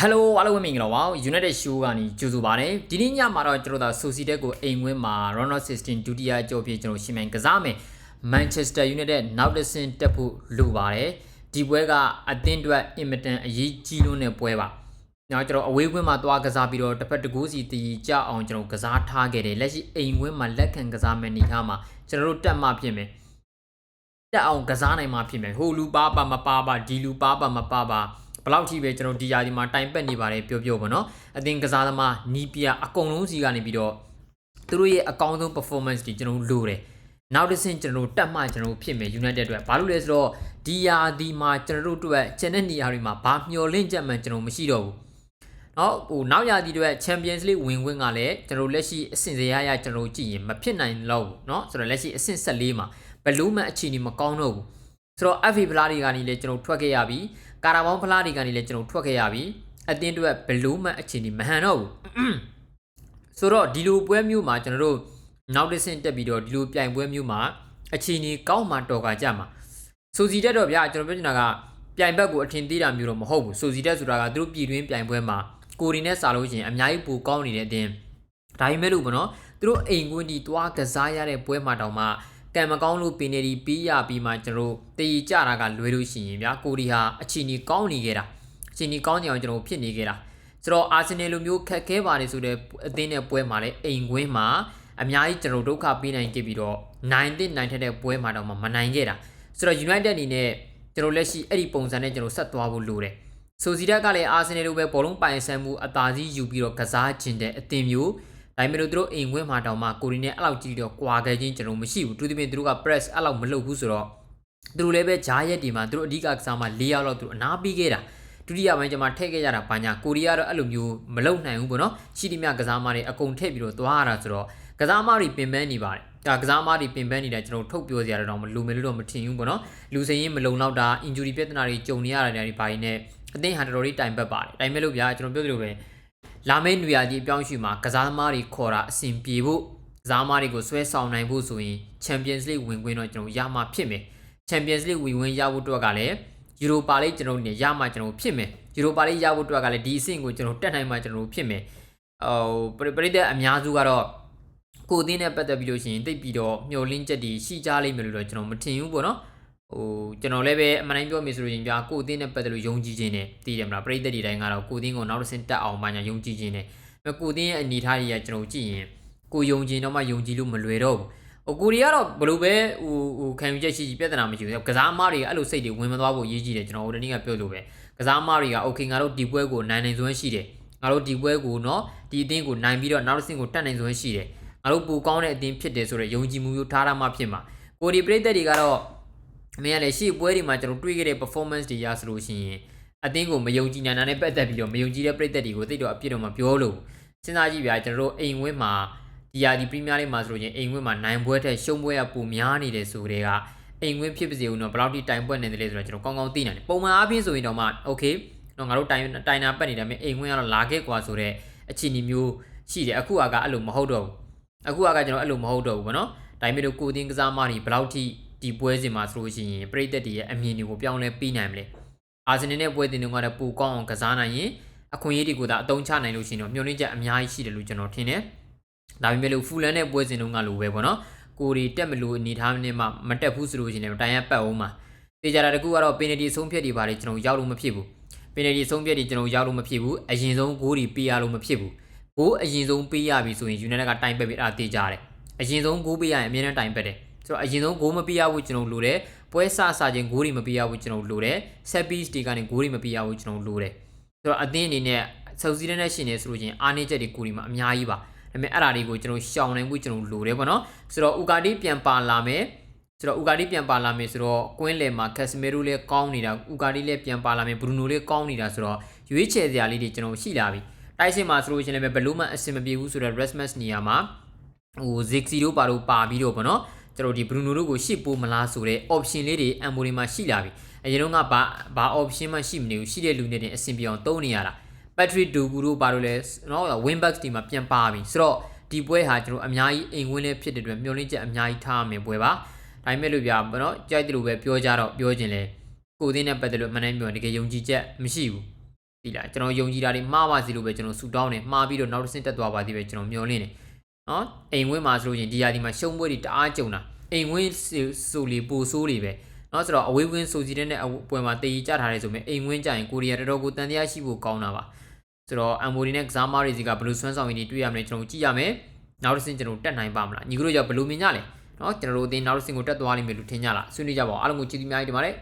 ဟယ်လိုအားလုံးပဲမင်္ဂလာပါ United Show ကနေကြိုဆိုပါရစေဒီနေ့ညမှာတော့ကျွန်တော်တို့ Sociedad ကိုအိမ်ဝင်းမှာ Ronald 16ဒုတိယကြော်ပြကျွန်တော်ရှင်းမယ်ကစားမယ် Manchester United နောက်တစ်ဆင့်တက်ဖို့လိုပါတယ်ဒီပွဲကအသင်းအတွက်အင်မတန်အရေးကြီးလို့တဲ့ပွဲပါနောက်ကျွန်တော်အဝေးကွင်းမှာသွားကစားပြီးတော့တစ်ဖက်တစ်ကိုးစီတည်ကြအောင်ကျွန်တော်ကစားထားခဲ့တယ်လက်ရှိအိမ်ဝင်းမှာလက်ခံကစားမယ်နေထားမှာကျွန်တော်တို့တက်မှဖြစ်မယ်တက်အောင်ကစားနိုင်မှဖြစ်မယ်ဟိုလူပါပါမပါပါဒီလူပါပါမပါပါဘယ် လောက်ထိပဲကျွန်တော်ဒီယာဒီမှာတိုင်ပက်နေပါတယ်ပြောပြောပါနော်အသင်ကစားသမားနီးပြအကုန်လုံးစီကနေပြီးတော့သူတို့ရဲ့အကောင်းဆုံး performance တွေကျွန်တော်လိုတယ်နောက်တစ်ဆင့်ကျွန်တော်တို့တက်မှကျွန်တော်တို့ဖြစ်မယ် United အတွက်ဘာလို့လဲဆိုတော့ဒီယာဒီမှာကျွန်တော်တို့အတွက်ကျန်တဲ့နေရာတွေမှာဘာမျှော်လင့်ချက်မှကျွန်တော်မရှိတော့ဘူးနော်ဟိုနောက်ရာသီတွေ Champions League ဝင်ခွင့်ကလည်းကျွန်တော်လက်ရှိအဆင့်စရာရကျွန်တော်ကြည့်ရင်မဖြစ်နိုင်တော့ဘူးเนาะဆိုတော့လက်ရှိအဆင့်14မှာဘလို့မှအခြေအနေမကောင်းတော့ဘူးဆိုတော့ FA ဖလားတွေကနေလည်းကျွန်တော်ထွက်ခဲ့ရပြီ ကာရာဘောင်းဖလားတွေကနေလည်းကျွန်တော်ထွက်ခဲ့ရပြီအတင်းတွေဘလို့မှအခြေအနေမဟန်တော့ဘူးဆိုတော့ဒီလိုပွဲမျိုးမှာကျွန်တော်တို့နောက်တစ်ဆင့်တက်ပြီးတော့ဒီလိုပြိုင်ပွဲမျိုးမှာအခြေအနေကောင်းမှတော်ကကြမှာဆိုစီတက်တော့ဗျာကျွန်တော်ပြောချင်တာကပြိုင်ဘက်ကိုအထင်သေးတာမျိုးတော့မဟုတ်ဘူးဆိုစီတက်ဆိုတာကသူတို့ပြည်တွင်းပြိုင်ပွဲမှာကိုရီနဲ့စာလို့ရှိရင်အများကြီးပိုကောင်းနေတဲ့အတင်းဒါပေမဲ့လို့ဗောနော်သူတို့အိမ်ကွင်းဒီတွားကစားရတဲ့ပွဲမှာတောင်မှ ကံမကောင်းလို့ပင်နေဒီပြီးရပြီးမှကျွန်တော်တည်ကြတာကလွယ်လို့ရှိရင်ဗျာကိုရီဟာအချီနီကောင်းနေခဲ့တာအချီနီကောင်းနေအောင်ကျွန်တော်ဖြစ်နေခဲ့တာဆိုတော့အာဆင်နယ်လိုမျိုးခက်ခဲပါတယ်ဆိုတဲ့အသင်းနဲ့ပွဲမှာလည်းအိမ်ကွင်းမှာအများကြီးကျွန်တော်ဒုက္ခပေးနိုင်ခဲ့ပြီးတော့နိုင်တဲ့နိုင်ထက်တဲ့ပွဲမှာတော့မနိုင်ခဲ့တာဆိုတော့ United အနေနဲ့ကျွန်တော်လက်ရှိအဲ့ဒီပုံစံနဲ့ကျွန်တော်ဆက်သွားဖို့လိုတယ်ဆိုစီဒက်ကလည်းအာဆင်နယ်လိုပဲဘောလုံးပိုင်ဆိုင်မှုအသာစီးယူပြီးတော့ကစားခြင်းတဲ့အသင်းမျိုး ဒါပေမဲ့လို့သူတို့အိမ်ခွင်းမှာတောင်မှကိုရီနဲ့အဲ့လောက်ကြီးတော့ကွာခဲ့ခြင်းကျွန်တော်မရှိဘူးသူတို့ပြင်သူတို့က press အဲ့လောက်မလုပ်ဘူးဆိုတော့သူတို့လည်းပဲဂျားရက်ဒီမှာသူတို့အဓိကကစားမှ၄ရောက်လောက်သူတို့အနာပြီးခဲ့တာဒုတိယပိုင်းကျမှထည့်ခဲ့ရတာဘာညာကိုရီးယားတော့အဲ့လိုမျိုးမလုပ်နိုင်ဘူးပေါ့နော်ရှိတိမြကစားမတွေအကုန်ထည့်ပြီးတော့သွားရတာဆိုတော့ကစားမတွေပင်ပန်းနေပါတယ်ဒါကစားမတွေပင်ပန်းနေတာကျွန်တော်ထုတ်ပြောစရာတော့မလိုမယ်လို့တော့မထင်ဘူးပေါ့နော်လူစင်ရင်မလုံတော့တာ injury ပြဿနာတွေကြုံနေရတာတွေဘာတွေနဲ့အသင်းဟာတော်တော်လေးတိုင်ပတ်ပါတယ်တိုင်မဲ့လို့ဗျာကျွန်တော်ပြောသလိုပဲ လာမယ့်နေရာကြီးအပြောင်းရွှေ့မှာကစားသမားတွေခေါ်တာအဆင်ပြေဖို့ကစားသမားတွေကိုဆွဲဆောင်နိုင်ဖို့ဆိုရင် Champions League ဝင်ခွင့်တော့ကျွန်တော်ရမှာဖြစ်မယ် Champions League ဝင်ဝင်ရဖို့အတွက်ကလည်းယူရိုပါလိကျွန်တော်နေရမှာကျွန်တော်ဖြစ်မယ်ယူရိုပါလိရဖို့အတွက်ကလည်းဒီအဆင့်ကိုကျွန်တော်တက်နိုင်မှာကျွန်တော်ဖြစ်မယ်ဟိုပရိသတ်အများစုကတော့ကိုအသင်းနဲ့ပတ်သက်ပြီးလို့ရှိရင်တိတ်ပြီးတော့မျောလင်းချက်တွေရှိကြလိမ့်မယ်လို့တော့ကျွန်တော်မထင်ဘူးပေါ့နော် ဟိုကျွန်တော်လည်းပဲအမှန်တိုင်းပြောမယ်ဆိုရင်ပြကိုအသင်းနဲ့ပတ်သက်လို့ယုံကြည်ခြင်းနဲ့တည်တယ်မလားပရိသတ်တွေတိုင်းကတော့ကိုအသင်းကိုနောက်တစ်ဆင့်တက်အောင်ပါညာယုံကြည်ခြင်းနဲ့ကိုအသင်းရဲ့အနေထားကြီးကကျွန်တော်ကြည့်ရင်ကိုယုံကြည်တော့မှယုံကြည်လို့မလွယ်တော့ဘူးအကိုတွေကတော့ဘလို့ပဲဟိုဟိုခံယူချက်ရှိရှိပြဿနာမရှိဘူးကစားမတွေအဲ့လိုစိတ်တွေဝင်မသွားဖို့ရည်ကြီးတယ်ကျွန်တော်တို့တနေ့ကပြောလို့ပဲကစားမတွေက okay ငါတို့ဒီပွဲကိုနိုင်နိုင်စွမ်းရှိတယ်ငါတို့ဒီပွဲကိုနော်ဒီအသင်းကိုနိုင်ပြီးတော့နောက်တစ်ဆင့်ကိုတက်နိုင်စွမ်းရှိတယ်ငါတို့ပူကောင်းတဲ့အသင်းဖြစ်တယ်ဆိုတော့ယုံကြည်မှုမျိုးထားတာမှဖြစ်မှာကိုဒီပြိတ္တတွေကတော့ မင်းကလည်းရှေ့ပွဲတွေမှာကျွန်တော်တွေးခဲ့တဲ့ performance တွေရဆိုလို့ရှိရင်အသင်းကိုမယုံကြည်နိုင်တာနဲ့ပတ်သက်ပြီးတော့မယုံကြည်တဲ့ပရိသတ်တွေကိုသိတော့အပြစ်တော့မပြောလို့စဉ်းစားကြည့်ဗျာကျွန်တော်တို့အိမ်ဝင်းမှာဒီယာဒီပရီးမီးယားလိမှာဆိုလို့ရင်အိမ်ဝင်းမှာနိုင်ပွဲထက်ရှုံးပွဲကပိုများနေတယ်ဆိုတဲ့ကအိမ်ဝင်းဖြစ်ပါစေဦးတော့ဘယ်လောက်ထိတိုင်ပွက်နေတယ်လဲဆိုတော့ကျွန်တော်ကောင်းကောင်းသိနိုင်တယ်ပုံမှန်အားဖြင့်ဆိုရင်တော့မှ okay တော့ငါတို့တိုင်တိုင်နာပတ်နေတယ်မင်းအိမ်ဝင်းကတော့လာခဲ့ကွာဆိုတော့အခြေအနေမျိုးရှိတယ်အခုကအဲ့လိုမဟုတ်တော့ဘူးအခုကကျွန်တော်အဲ့လိုမဟုတ်တော့ဘူးဗောနော်ဒါပေမဲ့လို့ကိုတင်းကစားမတွေဘယ်လောက်ထိ ဒီပွဲစဉ်မှာဆိုလို့ရှိရင်ပရိသတ်တွေရဲ့အမြင်တွေကိုပြောင်းလဲပေးနိုင်မလဲအာဆင်နယ်နဲ့ပွဲတင်တွေကလည်းပိုကောင်းအောင်ကစားနိုင်ရင်အခွင့်အရေးတွေကိုသာအသုံးချနိုင်လို့ရှိရင်တော့မျှော်လင့်ချက်အများကြီးရှိတယ်လို့ကျွန်တော်ထင်တယ်ဒါပေမဲ့လို့ဖူလန်နဲ့ပွဲစဉ်တုန်းကလိုပဲပေါ့နော်ကိုရီတက်မလို့အနေထားနဲ့မှမတက်ဘူးဆိုလို့ရှိရင်တိုင်ရပတ်အောင်မှာတေချာတာတကူကတော့ပင်နတီဆုံးဖြတ်တွေပါလေကျွန်တော်ရောက်လို့မဖြစ်ဘူးပင်နတီဆုံးဖြတ်တွေကျွန်တော်ရောက်လို့မဖြစ်ဘူးအရင်ဆုံးဂိုးတွေပေးရလို့မဖြစ်ဘူးဂိုးအရင်ဆုံးပေးရပြီဆိုရင် United ကတိုင်ပက်ပြီးအဲ့ဒါတေးကြတယ်အရင်ဆုံးဂိုးပေးရရင်အမြဲတမ်းတိုင်ပက်တယ် ဆိုတော့အရင်ဆုံးဂိုးမပေးရဘူးကျွန်တော်လိုတယ်ပွဲဆဆချင်းဂိုးတွေမပေးရဘူးကျွန်တော်လိုတယ် set piece တွေကနေဂိုးတွေမပေးရဘူးကျွန်တော်လိုတယ်ဆိုတော့အသင်းအနေနဲ့ဆောက်စီးတဲ့နဲ့ရှင်နေဆိုလို့ချင်းအားနည်းချက်တွေကိုဒီမှာအများကြီးပါဒါပေမဲ့အဲ့ဒါတွေကိုကျွန်တော်ရှောင်နိုင်ဖို့ကျွန်တော်လိုတယ်ပေါ့နော်ဆိုတော့ဥကာတီပြန်ပါလာမယ်ဆိုတော့ဥကာတီပြန်ပါလာမယ်ဆိုတော့ကွင်းလယ်မှာကက်စမီရိုလည်းကောင်းနေတာဥကာတီလည်းပြန်ပါလာမယ်ဘရူနိုလည်းကောင်းနေတာဆိုတော့ရွေးချယ်စရာလေးတွေကျွန်တော်ရှိလာပြီတိုက်စစ်မှာဆိုလို့ရှိရင်လည်းဘလူးမအဆင်မပြေဘူးဆိုတော့ Rasmus နေရာမှာဟို Zixi တို့ပါတို့ပါပြီးတော့ဗောနော် ကျွန်တော်ဒီ Bruno တို့ကိုရှစ်ပိုးမလားဆိုတဲ့ option လေးတွေ Amboli မှာရှိလာပြီအရင်တော့ကဘာဘာ option မှရှိမနေဘူးရှိတဲ့လူတွေနဲ့အဆင်ပြေအောင်သုံးနေရတာ Patrick Dogu တို့ပါတို့လဲနော် Winbacks ဒီမှာပြန်ပါပြီဆိုတော့ဒီပွဲဟာကျွန်တော်အများကြီးအိမ်ဝင်းလေးဖြစ်တဲ့အတွက်မျှော်လင့်ချက်အများကြီးထားမယ်ပွဲပါဒါပေမဲ့လို့ပြဗောနော်ကြိုက်တယ်လို့ပဲပြောကြတော့ပြောခြင်းလဲကိုသိန်းနဲ့ပတ်သက်လို့မနိုင်ပြောတကယ်ယုံကြည်ချက်မရှိဘူးဒီလားကျွန်တော်ယုံကြည်တာတွေမှားပါစေလို့ပဲကျွန်တော်ဆူတောင်းတယ်မှားပြီးတော့နောက်တစ်ဆင့်တက်သွားပါသေးပဲကျွန်တော်မျှော်လင့်တယ် နော်အိမ်ဝင်းမှာဆိုလို့ရင်ဒီရာဒီမှာရှုံးပွဲတွေတအားကြုံတာအိမ်ဝင်းဆိုလီပိုဆိုးတွေပဲနော်ဆိုတော့အဝေးဝင်းဆိုစီတဲ့အပွဲမှာတေးကြထားတယ်ဆိုပေမဲ့အိမ်ဝင်းကြရင်ကိုရီးယားတော်တော်ကိုတန်တရားရှိဖို့ကောင်းတာပါဆိုတော့အမ်မိုဒီနဲ့ကစားမားတွေစီကဘယ်လိုဆွမ်းဆောင်ရည်တွေတွေ့ရမလဲကျွန်တော်ကြည့်ရမယ်နောက်တစ်ဆင့်ကျွန်တော်တက်နိုင်ပါမလားညီကတို့ကြောင့်ဘယ်လိုမြင်ကြလဲနော်ကျွန်တော်တို့အသင်းနောက်တစ်ဆင့်ကိုတက်သွားလိမ့်မယ်လို့ထင်ကြလားဆွေးနွေးကြပါဦးအားလုံးကိုကျေးဇူးအများကြီးတင်ပါတယ်